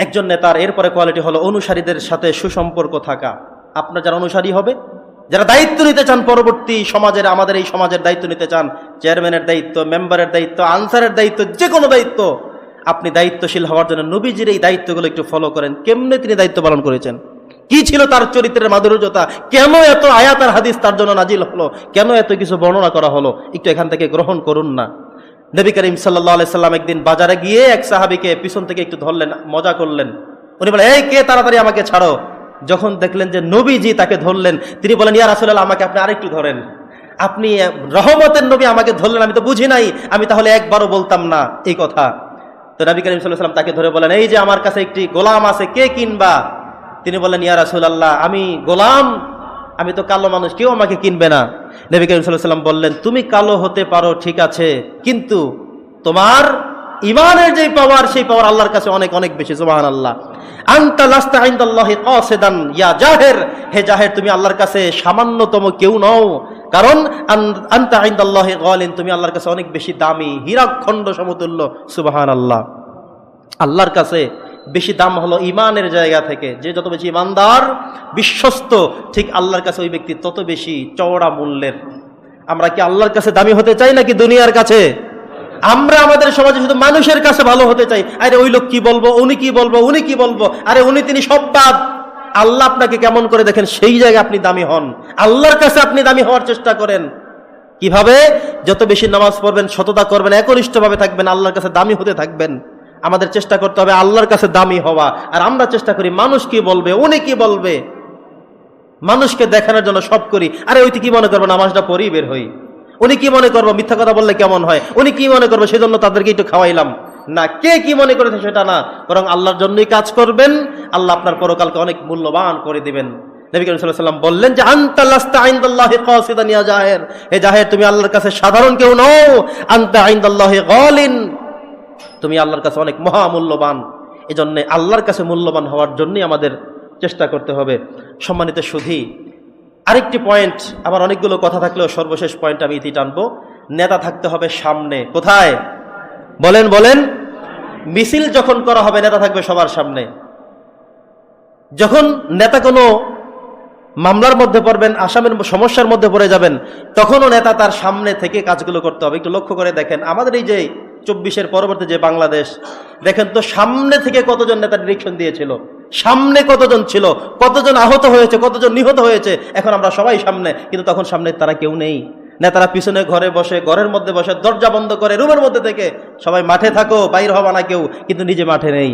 একজন নেতার এরপরে কোয়ালিটি হলো অনুসারীদের সাথে সুসম্পর্ক থাকা। আপনার যারা অনুসারী হবে, যারা দায়িত্ব নিতে চান পরবর্তী সমাজের, আমাদের এই সমাজের দায়িত্ব নিতে চান, চেয়ারম্যানের দায়িত্ব, মেম্বারের দায়িত্ব, আনসারের দায়িত্ব যে কোনো দায়িত্ব, আপনি দায়িত্বশীল হওয়ার জন্য নবীজির এই দায়িত্বগুলো একটু ফলো করেন। কেমনে তিনি দায়িত্ব পালন করেছেন? কি ছিল তার চরিত্রের মাধুর্যতা? কেন এত আয়াত আর হাদিস তার জন্য নাজিল হলো? কেন এত কিছু বর্ণনা করা হলো? একটু এখান থেকে গ্রহণ করুন না। নবী করিম সাল্লাহ সাল্লাম একদিন বাজারে গিয়ে এক সাহাবিকে পিছন থেকে একটু ধরলেন, মজা করলেন। উনি বলেন এই কে তাড়াতাড়ি আমাকে ছাড়ো? যখন দেখলেন যে নবীজি তাকে ধরলেন, তিনি বলেন ইয়া রাসুল্লাহ আমাকে আপনি আরেকটু ধরেন। আপনি রহমতের নবী আমাকে ধরলেন, আমি তো বুঝি নাই। আমি তাহলে একবারও বলতাম না এই কথা। তো নবী করিম সাল্লাম তাকে ধরে বলেন এই যে আমার কাছে একটি গোলাম আছে, কে কিনবা? তিনি বললেন, ইয়া রাসুলাল্লাহ, আমি গোলাম, আমি তো কালো মানুষ, কেউ আমাকে কিনবে না। নবী করিম সাল্লাম বললেন, তুমি কালো হতে পারো, ঠিক আছে, কিন্তু তোমার ইমানের যে পাওয়ার সেই পাওয়ার আল্লাহর কাছে অনেক অনেক বেশি সুবাহান আল্লাহ ইয়া জাহের, হে জাহের, তুমি আল্লাহর কাছে সামান্যতম কেউ কারণ, আন- আন্তা তুমি আল্লাহর কাছে অনেক বেশি দামি সমতুল্য সুবাহান আল্লাহ আল্লাহর কাছে বেশি দাম হলো ইমানের জায়গা থেকে। যে যত বেশি ইমানদার বিশ্বস্ত, ঠিক আল্লাহর কাছে ওই ব্যক্তি তত বেশি চওড়া মূল্যের। আমরা কি আল্লাহর কাছে দামি হতে চাই নাকি দুনিয়ার কাছে? আমরা আমাদের সমাজে শুধু মানুষের কাছে ভালো হতে চাই। আরে ওই লোক কি বলব, উনি কি বলব, উনি কি বলব? আরে উনি তিনি সব বাদ আল্লাহ আপনাকে কেমন করে দেখেন? সেই জায়গায় আপনি দামি হন। আল্লাহর কাছে আপনি দামি হওয়ার চেষ্টা করেন। কীভাবে? যত বেশি নামাজ পড়বেন, সততা করবেন, একনিষ্ঠভাবে থাকবেন, আল্লাহর কাছে দামি হতে থাকবেন। আমাদের চেষ্টা করতে হবে আল্লাহর কাছে দামি হওয়া। আর আমরা চেষ্টা করি, মানুষ কি বলবে, উনি কি বলবে? মানুষকে দেখানোর জন্য সব করি। আরে ওই কি মনে করব, নামাজটা পড়ি বের হই। উনি কি মনে করব, মিথ্যা কথা বললে কেমন হয়? উনি কি মনে করব, সেজন্য তাদেরকে একটু খাওয়াইলাম। না, কে কি মনে করেছে সেটা না। বরং আল্লাহর জন্যই কাজ করবেন। আল্লাহ আপনার পরকালকে অনেক মূল্যবান করে দিবেন। সাল্লাল্লাহু বললেন যে জাহের। তুমি আল্লাহর কাছে সাধারণ কেউ নও। আনতা গালিন। তুমি আল্লাহর কাছে অনেক মহামূল্যবান। এই জন্যে আল্লাহর কাছে মূল্যবান হওয়ার জন্যই আমাদের চেষ্টা করতে হবে। সম্মানিত সুধি, আরেকটি পয়েন্ট আমার অনেকগুলো কথা থাকলেও সর্বশেষ পয়েন্ট আমি ইতি টানবো। নেতা থাকতে হবে সামনে। কোথায়? বলেন বলেন। মিছিল যখন করা হবে, নেতা থাকবে সবার সামনে। যখন নেতা কোনো মামলার মধ্যে পড়বেন, আসামের সমস্যার মধ্যে পড়ে যাবেন, তখনও নেতা তার সামনে থেকে কাজগুলো করতে হবে। একটু লক্ষ্য করে দেখেন, আমাদের এই যে চব্বিশের পরবর্তী যে বাংলাদেশ, দেখেন তো সামনে থেকে কতজন নেতা ডিরেকশন দিয়েছিল? সামনে কতজন ছিল? কতজন আহত হয়েছে? কতজন নিহত হয়েছে? এখন আমরা সবাই সামনে, কিন্তু তখন সামনে তারা কেউ নেই। নেতারা পিছনে ঘরে বসে, ঘরের মধ্যে বসে, দরজা বন্ধ করে, রুমের মধ্যে থেকে সবাই মাঠে থাকো, বাইর হবা না কেউ, কিন্তু নিজে মাঠে নেই।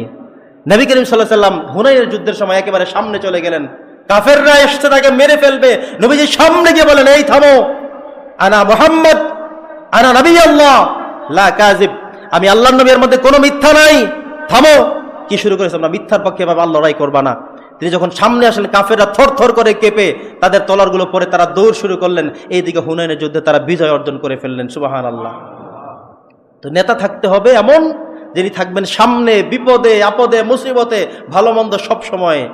নবী করিম সাল্লাহ সাল্লাম হুনাইনের যুদ্ধের সময় একেবারে সামনে চলে গেলেন। কাফেররা এসছে তাকে মেরে ফেলবে। নবীজি সামনে গিয়ে বলেন, এই থামো। আনা মোহাম্মদ, আনা নবী আল্লাহ। লা আমি আল্লাহ নবীর মধ্যে কোনো মিথ্যা নাই। থামো। কি শুরু করেছে আমরা মিথ্যার পক্ষে ভাবে আল্লাহ লড়াই করবা না। তিনি যখন সামনে আসলেন, কাফেররা থর থর করে কেঁপে তাদের তলারগুলো পরে তারা দৌড় শুরু করলেন। এইদিকে হুনাইনের যুদ্ধে তারা বিজয় অর্জন করে ফেললেন। সুবাহান আল্লাহ তো নেতা থাকতে হবে এমন যিনি থাকবেন সামনে, বিপদে, আপদে, মুসিবতে, ভালো মন্দ সব সময়।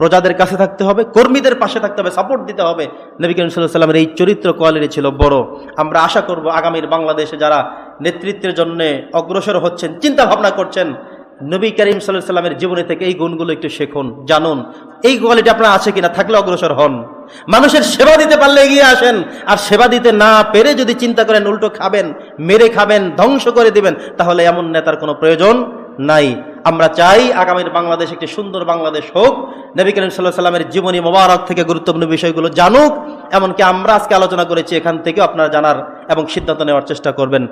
প্রজাদের কাছে থাকতে হবে, কর্মীদের পাশে থাকতে হবে সাপোর্ট দিতে হবে। নবী করিম সাল্লাহ সাল্লামের এই চরিত্র কোয়ালিটি ছিল বড়। আমরা আশা করব আগামীর বাংলাদেশে যারা নেতৃত্বের জন্য অগ্রসর হচ্ছেন চিন্তা ভাবনা করছেন, নবী করিম সাল্লাহ সাল্লামের জীবনী থেকে এই গুণগুলো একটু শেখুন, জানুন। এই কোয়ালিটি আপনার আছে কিনা, থাকলে অগ্রসর হন। মানুষের সেবা দিতে পারলে এগিয়ে আসেন, আর সেবা দিতে না পেরে যদি চিন্তা করেন, উল্টো খাবেন, মেরে খাবেন, ধ্বংস করে দিবেন, তাহলে এমন নেতার কোনো প্রয়োজন নাই। আমরা চাই আগামীর বাংলাদেশ একটি সুন্দর বাংলাদেশ হোক। নবী করিম সাল্লাহ সাল্লামের জীবনী মোবারক থেকে গুরুত্বপূর্ণ বিষয়গুলো জানুক, এমনকি আমরা আজকে আলোচনা করেছি এখান থেকেও আপনারা জানার এবং সিদ্ধান্ত নেওয়ার চেষ্টা করবেন।